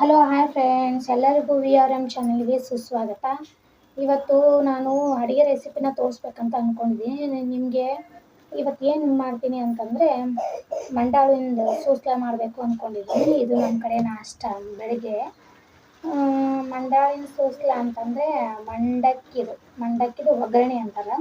Hello hi friends ಎಲ್ಲರಿಗೂ V R M ಚಾನಲ್ಗೆ ಸುಸ್ವಾಗತ. ಇವತ್ತು ನಾನು ಅಡುಗೆ ರೆಸಿಪಿನ ತೋರಿಸ್ಬೇಕಂತ ಅಂದ್ಕೊಂಡಿದ್ದೀನಿ ನಿಮಗೆ ಇವತ್ತು ಏನು ಮಾಡ್ತೀನಿ ಅಂತಂದರೆ ಮಂಡಾಳಿಂದ ಸೂಸ್ಲ ಮಾಡಬೇಕು ಅಂದ್ಕೊಂಡಿದ್ದೀನಿ ಇದು ನಮ್ಮ ಕಡೆ ನಾಷ್ಟ ಬೆಳಗ್ಗೆ. ಮಂಡಾಳಿನ ಸೂಸ್ಲ ಅಂತಂದರೆ ಮಂಡಕ್ಕಿದು. ಮಂಡಕ್ಕಿದು ಒಗ್ಗರಣೆ ಅಂತಾರೆ.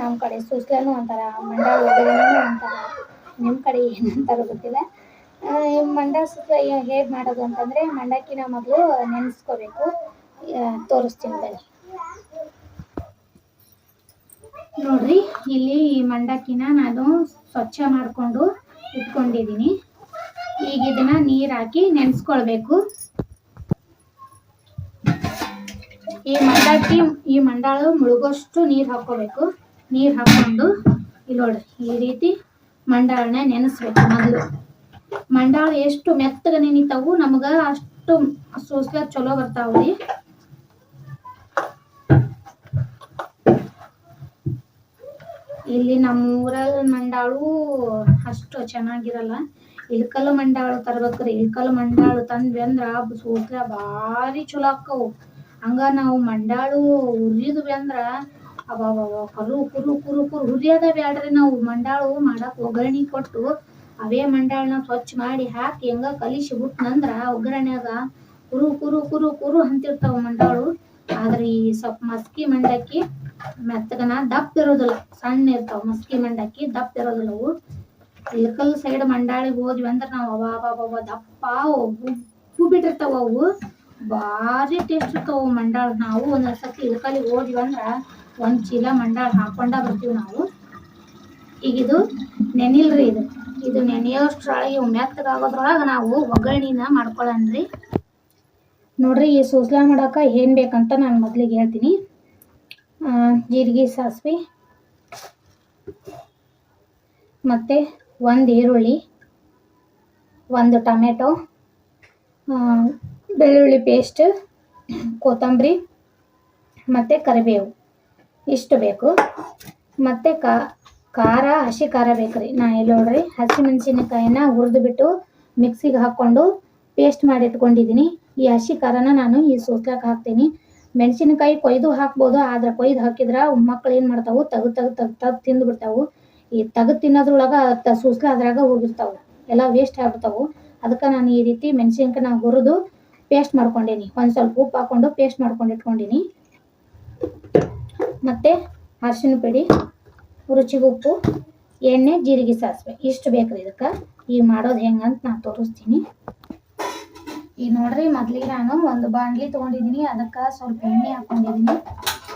ನಮ್ಮ ಕಡೆ ಸೂಸ್ಲನೂ ಅಂತಾರೆ ಮಂಡಾಳು ಒಗ್ಗರಣೆನೂ ಅಂತಾರೆ. ನಿಮ್ಮ ಕಡೆ ಏನಂತಾರೋ ಗೊತ್ತಿಲ್ಲ. ಮಂಡಾಳ ಸೂಸ್ಲ ಹೇಗೆ ಮಾಡೋದು ಅಂತಂದರೆ ಮಂಡಕ್ಕಿನ ಮೊದಲು ನೆನೆಸ್ಕೋಬೇಕು. ತೋರಿಸ್ತೀನಿ ಬನ್ನಿ. ನೋಡ್ರಿ, ಇಲ್ಲಿ ಮಂಡಕ್ಕಿನ ನಾನು ಸ್ವಚ್ಛ ಮಾಡಿಕೊಂಡು ಇಟ್ಕೊಂಡಿದ್ದೀನಿ ಈಗ ಇದನ್ನ ನೀರು ಹಾಕಿ ನೆನೆಸ್ಕೊಳ್ಬೇಕು. ಈ ಮಂಡಕ್ಕಿ ಈ ಮಂಡಾಳು ಮುಳುಗೋಷ್ಟು ನೀರು ಹಾಕ್ಕೋಬೇಕು. ನೀರು ಹಾಕ್ಕೊಂಡು ಇಲ್ಲಿ ನೋಡ್ರಿ, ಈ ರೀತಿ ಮಂಡಾಳನ್ನ ನೆನೆಸ್ಬೇಕು ಮೊದಲು ಮಂಡಾಳು ಎಷ್ಟು ಮೆತ್ತಗ ನೆನಿತಾವು ನಮಗ ಅಷ್ಟು ಸೋಸ್ಲ ಚಲೋ ಬರ್ತಾವ್ರಿ. ಇಲ್ಲಿ ನಮ್ಮ ಊರಲ್ಲಿ ಮಂಡಾಳು ಅಷ್ಟು ಚೆನ್ನಾಗಿರಲ್ಲ. ಇಳ್ಕಲ್ ಮಂಡಾಳು ತರ್ಬೇಕ್ರಿ. ಇಳ್ಕಲ್ ಮಂಡಾಳು ತಂದ್ವಿ ಅಂದ್ರ ಸೋಸ್ಲ ಭಾರಿ ಚಲೋ ಆಕ್ಕವು. ಹಂಗ ನಾವು ಮಂಡಾಳು ಹುರಿದ್ವಿ ಅಂದ್ರ ಅಬ್ಬಬ್ಬ ಕರು ಕುರು ಕುರು ಕುರು ಹುರಿಯೋದ ಬ್ಯಾಡ್ರಿ ನಾವು. ಮಂಡಾಳು ಮಾಡಕ್ ಒಗ್ಗರಣಿ ಕೊಟ್ಟು ಅವೇ ಮಂಡಾಳನ್ನ ಸ್ವಚ್ಛ ಮಾಡಿ ಹಾಕಿ ಹೆಂಗ ಕಲಿಸಿ ಬಿಟ್ನಂದ್ರ ಒಗ್ಗರಣೆಯಾಗ ಕುರು ಕುರು ಕುರು ಕುರು ಅಂತಿರ್ತಾವ ಮಂಡಾಳು. ಆದ್ರೆ ಈ ಸ್ವಲ್ಪ ಮಸ್ಕಿ ಮಂಡಕ್ಕಿ ಮೆತ್ತಗನ ದಪ್ಪ ಇರೋದಿಲ್ಲ. ಸಣ್ಣ ಇರ್ತಾವ ಮಸ್ಕಿ ಮಂಡಕ್ಕಿ, ದಪ್ಪ ಇರೋದಿಲ್ಲ ಅವು. ಇಳಕಲ್ ಸೈಡ್ ಮಂಡಾಳಿಗೆ ಹೋದ್ವಿ ಅಂದ್ರೆ ನಾವು ಅವಾಬಾಬ ದಪ್ಪ ಉಪ್ಪು ಬಿಟ್ಟಿರ್ತಾವ ಅವು. ಭಾರಿ ಟೇಸ್ಟ್ ಇರ್ತಾವ ಮಂಡಾಳ. ನಾವು ಒಂದೊಂದ್ಸತಿ ಇಳಕಲಿಗೆ ಹೋದ್ವಿ ಅಂದ್ರೆ ಒಂದ್ ಚೀಲ ಮಂಡಾಳ ಹಾಕೊಂಡ ಬರ್ತೀವಿ ನಾವು. ಈಗ ಇದು ನೆನಿಲ್ರಿ ಇದು. ಇದು ನೆನೆಯೋಷ್ಟ್ರೊಳಗೆ ಇವು ಮೆತ್ತಗಾಗೋದ್ರೊಳಗೆ ನಾವು ಒಗ್ಗರಣೆನ ಮಾಡ್ಕೊಳ್ಳೋಣ್ರಿ ನೋಡ್ರಿ ಈ ಸೂಸ್ಲ ಮಾಡಾಕ ಏನ್ ಬೇಕಂತ ನಾನು ಮೊದಲಿಗೆ ಹೇಳ್ತೀನಿ. ಜೀರಿಗೆ, ಸಾಸಿವೆ. ಮತ್ತು ಒಂದು ಈರುಳ್ಳಿ, ಒಂದು ಟೊಮೆಟೊ ಬೆಳ್ಳುಳ್ಳಿ ಪೇಸ್ಟ್ ಕೊತ್ತಂಬರಿ, ಮತ್ತು ಕರಿಬೇವು. ಇಷ್ಟು ಬೇಕು. ಮತ್ತು ಕಾ ಖಾರ, ಹಸಿ ಖಾರ ಬೇಕ್ರಿ ನಾ ಇಲ್ಲಿ ನೋಡ್ರಿ ಹಸಿಮೆಣಸಿನಕಾಯಿನ ಹುರಿದು ಬಿಟ್ಟು ಮಿಕ್ಸಿಗೆ ಹಾಕ್ಕೊಂಡು ಪೇಸ್ಟ್ ಮಾಡಿ ಇಟ್ಕೊಂಡಿದ್ದೀನಿ ಈ ಹಸಿ ಖಾರನ ನಾನು ಈ ಸೋಸ್ಲಾಕ್ ಹಾಕ್ತೀನಿ. ಮೆಣಸಿನಕಾಯಿ ಕೊಯ್ದು ಹಾಕ್ಬೋದು, ಆದ್ರೆ ಕೊಯ್ದು ಹಾಕಿದ್ರ ಮಕ್ಳು ಏನು ಮಾಡ್ತಾವು? ತಗ್ ತಗ್ ತಗ್ ತಗ್ ತಿಂದು ಬಿಡ್ತಾವು. ಈ ತಗ್ ತಿನ್ನೋದ್ರೊಳಗೆ ಸೂಸ್ಲ ಅದ್ರಾಗ ಹೋಗಿರ್ತಾವು ಎಲ್ಲ ವೇಸ್ಟ್ ಆಗ್ಬಿಡ್ತಾವು. ಅದಕ್ಕೆ ನಾನು ಈ ರೀತಿ ಮೆಣಸಿನ್ಕಾಯಿ ನಾವು ಹುರಿದು ಪೇಸ್ಟ್ ಮಾಡ್ಕೊಂಡೀನಿ. ಒಂದು ಸ್ವಲ್ಪ ಉಪ್ಪು ಹಾಕೊಂಡು ಪೇಸ್ಟ್ ಮಾಡ್ಕೊಂಡು ಇಟ್ಕೊಂಡೀನಿ. ಮತ್ತೆ ಅರಿಶಿನ ಪುಡಿ. ರುಚಿಗೆ ಉಪ್ಪು ಎಣ್ಣೆ, ಜೀರಿಗೆ ಸಾಸಿವೆ. ಇಷ್ಟು ಬೇಕ್ರಿ ಇದಕ್ಕೆ. ಈ ಮಾಡೋದು ಹೆಂಗಂತ ನಾನು ತೋರಿಸ್ತೀನಿ. ಈ ನೋಡ್ರಿ, ಮೊದ್ಲಿಗೆ ನಾನು ಒಂದು ಬಾಂಡ್ಲಿ ತೊಗೊಂಡಿದ್ದೀನಿ ಅದಕ್ಕೆ ಸ್ವಲ್ಪ ಎಣ್ಣೆ ಹಾಕೊಂಡಿದ್ದೀನಿ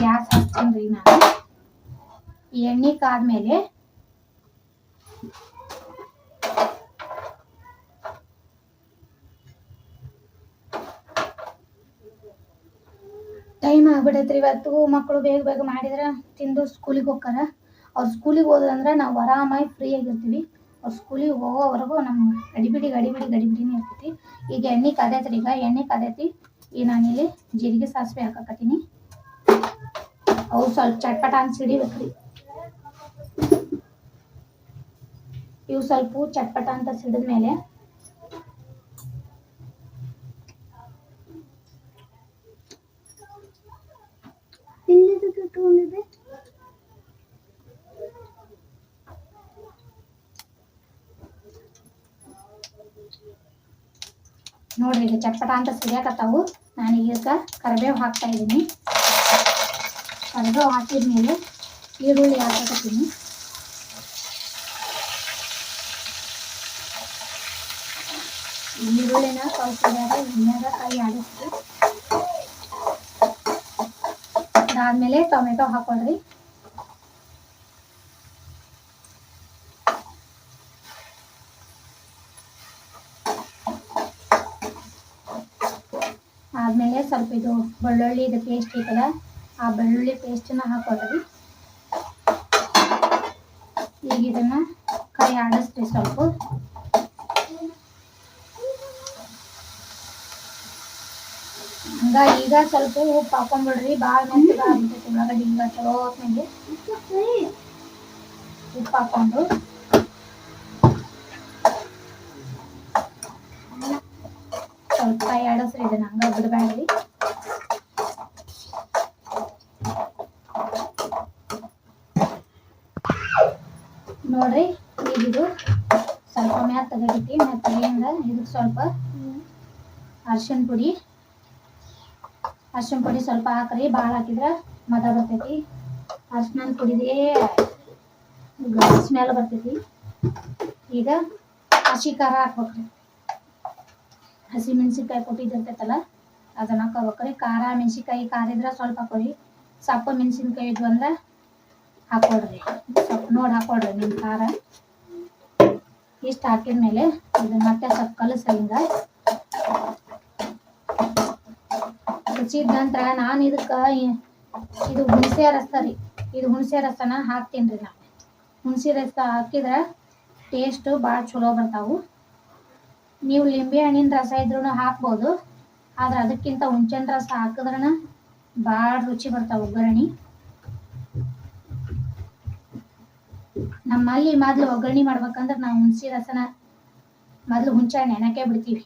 ಗ್ಯಾಸ್ ಹಾಕ್ತೀನಿ ರೀ ನಾನು ಎಣ್ಣೆ ಕಾದ್ಮೇಲೆ ಟೈಮ್ ಆಗ್ಬಿಡೈತ್ರಿ ಇವತ್ತು. ಮಕ್ಕಳು ಬೇಗ ಬೇಗ ಮಾಡಿದ್ರೆ ತಿಂದು ಸ್ಕೂಲಿಗೆ ಹೋಗ್ತಾರ. ಅವ್ರು ಸ್ಕೂಲಿಗೆ ಹೋದಂದ್ರೆ ನಾವು ಆರಾಮಾಗಿ ಫ್ರೀ ಆಗಿರ್ತೀವಿ. ಅವ್ರು ಸ್ಕೂಲಿಗೆ ಹೋಗೋವರೆಗೂ ನಮ್ಮ ಗಡಿಬಿಡಿ ಗಡಿಬಿಡಿ, ಗಡಿಬಿಡಿನೇ ಇರ್ತೈತಿ. ಈಗ ಎಣ್ಣೆ ಕಾದೈತ್ರಿ, ಈಗ ಎಣ್ಣೆ ಕಾದೈತಿ. ಈಗ ನಾನಿಲ್ಲಿ ಜೀರಿಗೆ ಸಾಸಿವೆ ಹಾಕಕತ್ತೀನಿ. ಅವು ಸ್ವಲ್ಪ ಚಟ್ಪಟ ಅಂತ ಸಿಡಿಬೇಕ್ರಿ. ಇವು ಸ್ವಲ್ಪ ಚಟ್ಪಟ ಅಂತ ಸಿಡಿದ್ಮೇಲೆ ತಗೊಂಡಿದ್ದೆ? ನೋಡ್ರಿ ಈಗ ಚಟ್ಪಟ ಅಂತ ಸಿಡಿಯಾಕತ್ತಾವು ನಾನು ಈಗ ಕರಿಬೇವು ಹಾಕ್ತಾ ಇದ್ದೀನಿ. ಕರಿಬೇವು ಹಾಕಿದ್ಮೇಲೆ ಈರುಳ್ಳಿ ಹಾಕಕತ್ತೀನಿ. ಈರುಳ್ಳಿನ ಸ್ವಲ್ಪ ಎಣ್ಣೆಗ ಕೈ ಆಡಿಸ್ರಿ ಅದಾದ್ಮೇಲೆ ಟೊಮೆಟೊ ಹಾಕೊಳ್ರಿ. ಸ್ವಲ್ಪ ಇದು ಬೆಳ್ಳುಳ್ಳಿ ಇದು ಪೇಸ್ಟ್ ಐತಲ್ಲ, ಆ ಬೆಳ್ಳುಳ್ಳಿ ಪೇಸ್ಟನ್ನ ಹಾಕೊಳ್ಳಿ ಈಗ ಇದನ್ನು ಕೈ ಆಡಿಸ್ರಿ ಸ್ವಲ್ಪ. ಹಂಗ ಈಗ ಸ್ವಲ್ಪ ಉಪ್ಪು ಹಾಕೊಂಡ್ಬಿಡ್ರಿ ಭಾಳ ಮೆತ್ತಗ ಆಗ್ಬಿಟ್ಟೈತಿ ಉಳ್ಳಾಗಡ್ಡಿ ಹಿಂಗೆ ಚಲೋ ಹೊತ್ನಾಗೆ. ಉಪ್ಪು ಹಾಕೊಂಡು ಸ್ವಲ್ಪ ಕೈ ಆಡಸ್ರಿ ಇದನ್ನ ಹಂಗ ಬಿಡಬೇಡ್ರಿ. ನೋಡ್ರಿ, ಇದು ಸ್ವಲ್ಪ ಮೆತ್ತಗಾಗೈತಿ ಮೆತ್ತಗಿಂದ ಇದಕ್ಕೆ ಸ್ವಲ್ಪ ಅರ್ಶಿನ ಪುಡಿ. ಅರ್ಶಿನ ಪುಡಿ ಸ್ವಲ್ಪ ಹಾಕ್ರಿ ಭಾಳ ಹಾಕಿದ್ರೆ ಮದ ಬರ್ತೈತಿ. ಅರ್ಶಿನ ಪುಡಿದೇ ಸ್ಮೆಲ್ ಬರ್ತೈತಿ. ಈಗ ಹಸಿ ಖಾರ ಹಾಕ್ಬೇಕ್ರಿ. ಹಸಿ ಮೆಣಸಿನ್ಕಾಯಿ ಕೊಟ್ಟಿದ್ದಿರ್ತೈತಲ್ಲ, ಅದನ್ನ ಹಾಕೋಬೇಕ್ರಿ. ಖಾರ ಮೆಣಸಿನ್ಕಾಯಿ, ಖಾರ ಇದ್ರೆ ಸ್ವಲ್ಪ ಹಾಕೋರಿ ಸಪ್ಪ ಮೆಣಸಿನ್ಕಾಯಿ ಇದು ಅಂದ್ರೆ ಹಾಕೊಡ್ರಿ. ಸ್ವಲ್ಪ ನೋಡಿ ಹಾಕೊಡ್ರಿ ನಿಮ್ಮ ಖಾರ. ಇಷ್ಟು ಹಾಕಿದ್ಮೇಲೆ ಇದು ಮತ್ತೆ ಸ್ವಲ್ಪ ಕಲಸ ಹಿಂಗ. ನಂತರ ನಾನು ಇದಕ್ಕೆ ಇದು ಹುಣಸೆ ರಸ ರೀ. ಇದು ಹುಣಸೆ ರಸನ ಹಾಕ್ತೀನಿ ರೀ ನಾನು. ಹುಣಸೆ ರಸ ಹಾಕಿದ್ರೆ ಟೇಸ್ಟು ಭಾಳ ಚಲೋ ಬರ್ತಾವು. ನೀವು ಲಿಂಬೆ ಹಣ್ಣಿನ ರಸ ಇದ್ರೂ ಹಾಕ್ಬೋದು. ಆದ್ರೆ ಅದಕ್ಕಿಂತ ಹುಂಚನ್ ರಸ ಹಾಕಿದ್ರನ ಭಾಳ ರುಚಿ ಬರ್ತಾವ ಒಗ್ಗರಣಿ. ನಮ್ಮಲ್ಲಿ ಮೊದ್ಲು ಒಗ್ಗರಣಿ ಮಾಡ್ಬೇಕಂದ್ರ ನಾವು ಹುಣ್ಸಿ ರಸನ ಮೊದ್ಲು ಹಣ್ಣು ನೆನಕೆ ಬಿಡ್ತೀವಿ.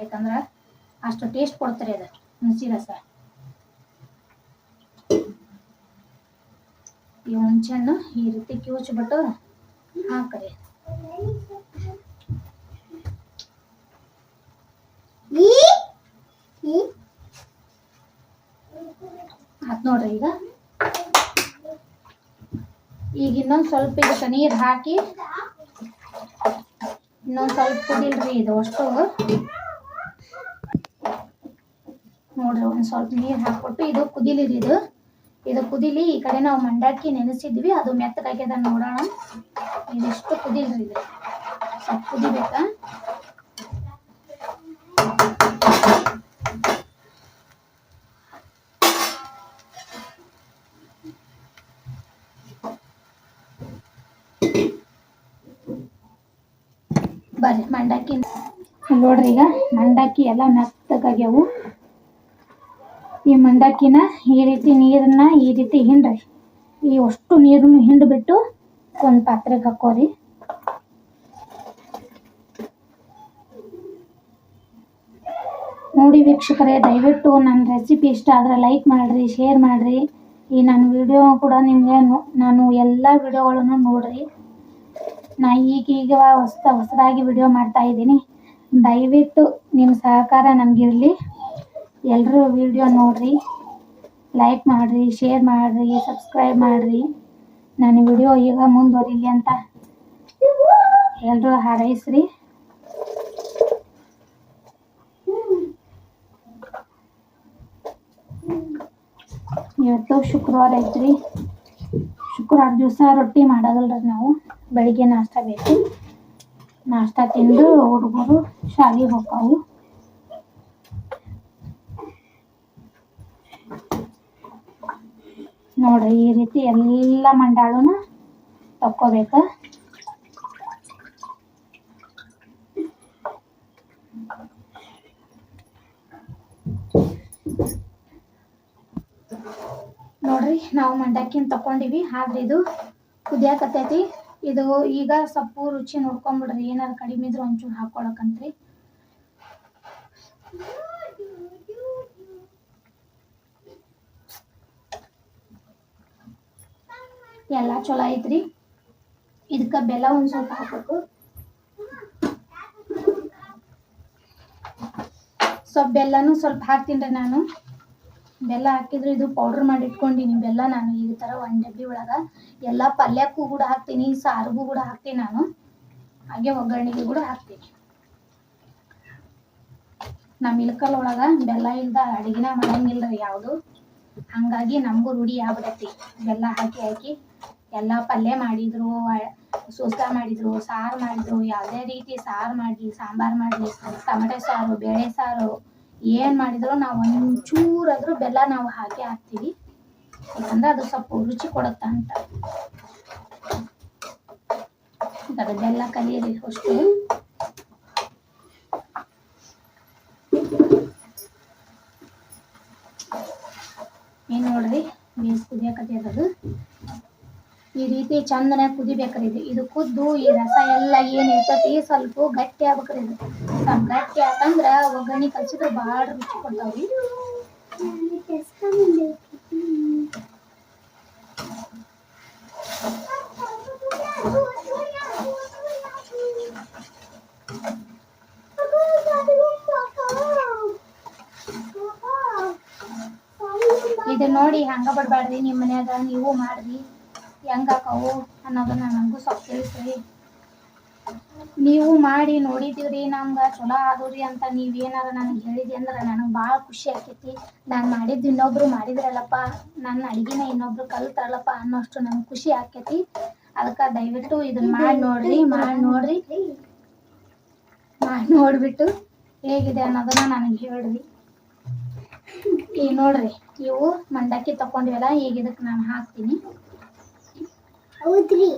ಯಾಕಂದ್ರ ಅಷ್ಟು ಟೇಸ್ಟ್ ಕೊಡ್ತಾರೆ ಅದು, ಹುಣ್ಸಿ ರಸ. ಈ ಹುಣಸೆ ಹಣ್ಣು ಈ ರೀತಿ ಕಿವುಚ್ಬಿಟ್ಟು ಹಾಕ್ರಿ. ನೋಡ್ರಿ ಈಗ. ಈಗ ಇನ್ನೊಂದು ಸ್ವಲ್ಪ ಇದಕ್ಕೆ ನೀರು ಹಾಕಿ, ಇನ್ನೊಂದು ಸ್ವಲ್ಪ ಕುದಿಲ್ರಿ ಇದು ಅಷ್ಟು ನೋಡ್ರಿ ಒಂದ್ ಸ್ವಲ್ಪ ನೀರು ಹಾಕ್ಬಿಟ್ಟು ಇದು ಕುದಿಲಿರಿ ಇದು. ಇದು ಕುದಿಲಿ ಈ ಕಡೆ ನಾವು ಮಂಡಕ್ಕಿ ನೆನೆಸಿದ್ವಿ, ಅದು ಮೆತ್ತಗಾಗ್ಯದ ನೋಡೋಣ. ಇದಿಷ್ಟು ಕುದಿಲ್ರಿ ಇದು. ಸ್ವಲ್ಪ ಕುದಿಬೇಕಾ? ನೋಡ್ರಿ ಈಗ ಮಂಡಕ್ಕಿ ಎಲ್ಲ ಮೆತ್ತಗಾಗ್ಯಾವು. ಈ ಮಂಡಕ್ಕಿನ ಈ ರೀತಿ ನೀರನ್ನ ಈ ರೀತಿ ಹಿಂಡ್ರಿ. ಈ ಅಷ್ಟು ನೀರನ್ನು ಹಿಂಡ್ಬಿಟ್ಟು ಒಂದು ಪಾತ್ರೆಗೆ ಹಾಕೋರಿ. ನೋಡಿ ವೀಕ್ಷಕರೇ, ದಯವಿಟ್ಟು ನನ್ನ ರೆಸಿಪಿ ಇಷ್ಟ ಆದರೆ ಲೈಕ್ ಮಾಡಿರಿ, ಶೇರ್ ಮಾಡಿರಿ. ಈ ನನ್ನ ವಿಡಿಯೋ ಕೂಡ ನಿಮಗೆ ನಾನು ಎಲ್ಲ ವಿಡಿಯೋಗಳನ್ನು ನೋಡ್ರಿ. ನಾ ಈಗೀಗ ಹೊಸ ಹೊಸದಾಗಿ ವಿಡಿಯೋ ಮಾಡ್ತಾ ಇದ್ದೀನಿ. ದಯವಿಟ್ಟು ನಿಮ್ಮ ಸಹಕಾರ ನನಗಿರಲಿ ಎಲ್ಲರೂ ವಿಡಿಯೋ ನೋಡಿರಿ ಲೈಕ್ ಮಾಡಿರಿ ಶೇರ್ ಮಾಡಿರಿ ಸಬ್ಸ್ಕ್ರೈಬ್ ಮಾಡಿರಿ. ನಾನು ವಿಡಿಯೋ ಈಗ ಮುಂದುವರಿಲಿ ಅಂತ ಎಲ್ಲರೂ ಹಾರೈಸ್ರಿ. ಇವತ್ತು ಶುಕ್ರವಾರ ಐತ್ರಿ. ಶುಕ್ರವಾರ ದಿವಸ ರೊಟ್ಟಿ ಮಾಡೋದಲ್ರಿ ನಾವು. ಬೆಳಿಗ್ಗೆ ನಾಷ್ಟ ಬೇಕು. ನಾಷ್ಟ ತಿಂದು ಹುಡುಗರು ಶಾಲೆಗೆ ಹೋಗ್ತಾವು. ನೋಡ್ರಿ ಈ ರೀತಿ ಎಲ್ಲ ಮಂಡಾಳುನ ತಕ್ಕೋಬೇಕ. ನೋಡ್ರಿ, ನಾವು ಮಂಡಕ್ಕಿನ ತಕೊಂಡಿವಿ ಆದ್ರೆ ಇದು ಕುದಿಯಾಕತ್ತೈತಿ. ಇದು ಈಗ ಸೊಪ್ಪು ರುಚಿ ನೋಡ್ಕೊಂಬಿಡ್ರಿ. ಏನಾರು ಕಡಿಮೆ ಇದ್ರೆ ಒಂಚೂರು ಹಾಕೊಳಕಂತ್ರಿ ಎಲ್ಲ ಚಲೋ ಐತ್ರಿ. ಇದಕ್ಕೆ ಬೆಲ್ಲ ಒಂದು ಸ್ವಲ್ಪ ಹಾಕಬೇಕು. ಸ್ವಲ್ಪ ಬೆಲ್ಲನೂ ಸ್ವಲ್ಪ ಹಾಕ್ತೀನಿ ನಾನು. ಬೆಲ್ಲ ಹಾಕಿದ್ರೆ ಇದು ಪೌಡ್ರ್ ಮಾಡಿ ಇಟ್ಕೊಂಡಿನಿ ಬೆಲ್ಲ ನಾನು ಈ ಥರ ಒಂದು ಡಬ್ಬಿ ಒಳಗೆ ಎಲ್ಲ ಪಲ್ಯಕ್ಕೂ ಕೂಡ ಹಾಕ್ತೀನಿ, ಸಾರಿಗೂ ಕೂಡ ಹಾಕ್ತೀನಿ ನಾನು. ಹಾಗೆ ಒಗ್ಗರಣೆಗೆ ಕೂಡ ಹಾಕ್ತೀನಿ. ನಮ್ಮ ಇಳ್ಕಲ್ ಒಳಗೆ ಬೆಲ್ಲ ಇಲ್ದ ಅಡಿಗೆನ ಮಾಡಂಗಿಲ್ರಿ ಯಾವುದು. ಹಂಗಾಗಿ ನಮಗೂ ರೂಢಿ ಆಗ್ಬಿಡತ್ತಿ. ಬೆಲ್ಲ ಹಾಕಿ ಹಾಕಿ ಎಲ್ಲ ಪಲ್ಯ ಮಾಡಿದ್ರು ಸೂಸ್ಲ ಮಾಡಿದ್ರು, ಸಾರು ಮಾಡಿದ್ರು, ಯಾವುದೇ ರೀತಿ ಸಾರು ಮಾಡಲಿ, ಸಾಂಬಾರು ಮಾಡಲಿ, ಟಮಟೆ ಸಾರು, ಬೇಳೆ ಸಾರು ಏನು ಮಾಡಿದ್ರು ನಾವು ಅದ್ರ ಬೆಲ್ಲ ನಾವು ಹಾಕಿ ಹಾಕ್ತೀವಿ. ಯಾಕಂದ್ರೆ ಅದು ಸ್ವಲ್ಪ ರುಚಿ ಕೊಡತ್ತ ಅಂತ. ಬೆಲ್ಲ ಕಲಿಯಿರಿ ಅಷ್ಟು. ಏನ್ ನೋಡ್ರಿ? ಬೇಸ್ ಅದು. ಈ ರೀತಿ ಚಂದನ ಕುದಿಬೇಕ್ರಿ ಇದು. ಇದು ಕುದ್ದು ಈ ರಸ ಎಲ್ಲ ಏನ್ ಇರ್ತೈತಿ, ಸ್ವಲ್ಪ ಗಟ್ಟಿ ಆಗ್ಬೇಕ್ರಿ ಇದು. ಸ್ವಲ್ಪ ಗಟ್ಟಿ ಆತಂದ್ರ ಒಗ್ಗರಣೆ ಕಲ್ಸಿದ್ರೆ ಭಾಳ ರುಚಿ ಕೊಡ್ತಾವ್ರಿ ಇದು ನೋಡಿ ಹಂಗ ಬಿಡ್ಬ್ಯಾಡ್ರಿ ನಿಮ್ಮ ಮನ್ಯಾಗ ನೀವು ಮಾಡ್ರಿ ಹೆಂಗ್ ಆಕಾವು ಅನ್ನೋದನ್ನ ನನಗೂ ಸ್ವಲ್ಪ ತಿಳಿಸ್ರಿ. ನೀವು ಮಾಡಿ ನೋಡಿದೀವ್ರಿ ನಮ್ಗ ಚಲೋ ಆದವ್ರಿ ಅಂತ ನೀವೇನಾರ ನನಗೆ ಹೇಳಿದಿ ಅಂದ್ರ ನನಗೆ ಭಾಳ ಖುಷಿ ಆಕೈತಿ. ನಾನು ಮಾಡಿದ್ದು ಇನ್ನೊಬ್ರು ಮಾಡಿದ್ರಲ್ಲಪ್ಪ, ನನ್ನ ಅಡಿಗೆನ ಇನ್ನೊಬ್ರು ಕಲ್ತಾರಲ್ಲಪ್ಪ ಅನ್ನೋಷ್ಟು ನನ್ಗೆ ಖುಷಿ ಆಕೈತಿ. ಅದಕ್ಕೆ ದಯವಿಟ್ಟು ಇದನ್ನ ಮಾಡಿ ನೋಡ್ರಿ ಮಾಡಿ ನೋಡ್ರಿ. ಮಾಡಿ ನೋಡ್ಬಿಟ್ಟು ಹೇಗಿದೆ ಅನ್ನೋದನ್ನ ನನಗೆ ಹೇಳ್ರಿ. ಈಗ ನೋಡ್ರಿ, ಇವು ಮಂಡಕ್ಕಿ ತಕೊಂಡಿವಲ್ಲ ಈಗ ಇದಕ್ಕೆ ನಾನು ಹಾಕ್ತೀನಿ. ಹೌದ್ರಿ.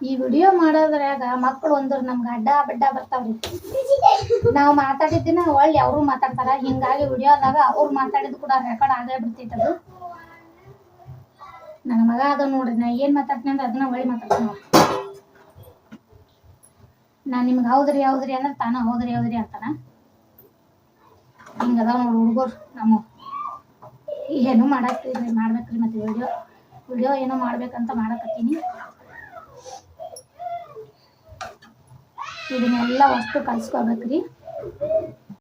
ಈ ವಿಡಿಯೋ ಮಾಡೋದ್ರಾಗ ಮಕ್ಕಳು ಒಂದ್ರ ನಮ್ಗೆ ಅಡ್ಡ ಬಡ್ಡ ಬರ್ತಾವ್ರಿ. ನಾವು ಮಾತಾಡಿದ್ದಿನ ಒಳ್ಳೆ ಅವರು ಮಾತಾಡ್ತಾರ. ಹಿಂಗಾಗಿ ವಿಡಿಯೋದಾಗ ಅವ್ರು ಮಾತಾಡಿದ್ ಕೂಡ ರೆಕಾರ್ಡ್ ಆಗೇ ಬಿಡ್ತೈತೆ ಅದು. ನನ್ನ ಮಗ ಅದ ನೋಡ್ರಿ, ನಾ ಏನ್ ಮಾತಾಡ್ತೀನಿ ಅಂದ್ರೆ ಅದನ್ನ ಒಳ್ಳೆ ಮಾತಾಡ್ತೀನಿ ಅವ. ನಾ ನಿಮ್ಗೆ ಹೌದ್ರಿ ಹೌದ್ರಿ ಅಂದ್ರೆ ತಾನ ಹೌದ್ರಿ ಹೌದ್ರಿ ಅಂತಾನ. ಹಿಂಗದ ನೋಡಿ ಹುಡುಗರು ನಮ್ಮ. ಏನು ಮಾಡಕ್ತಿಲ್ರಿ ಮಾಡ್ಬೇಕ್ರಿ ಮತ್ತೆ ವಿಡಿಯೋ. ವಿಡಿಯೋ ಏನೋ ಮಾಡ್ಬೇಕಂತ ಮಾಡಕತ್ತೀನಿ. ಇದನ್ನೆಲ್ಲ ವಸ್ತು ಕಲ್ಸ್ಕೊಬೇಕ್ರಿ.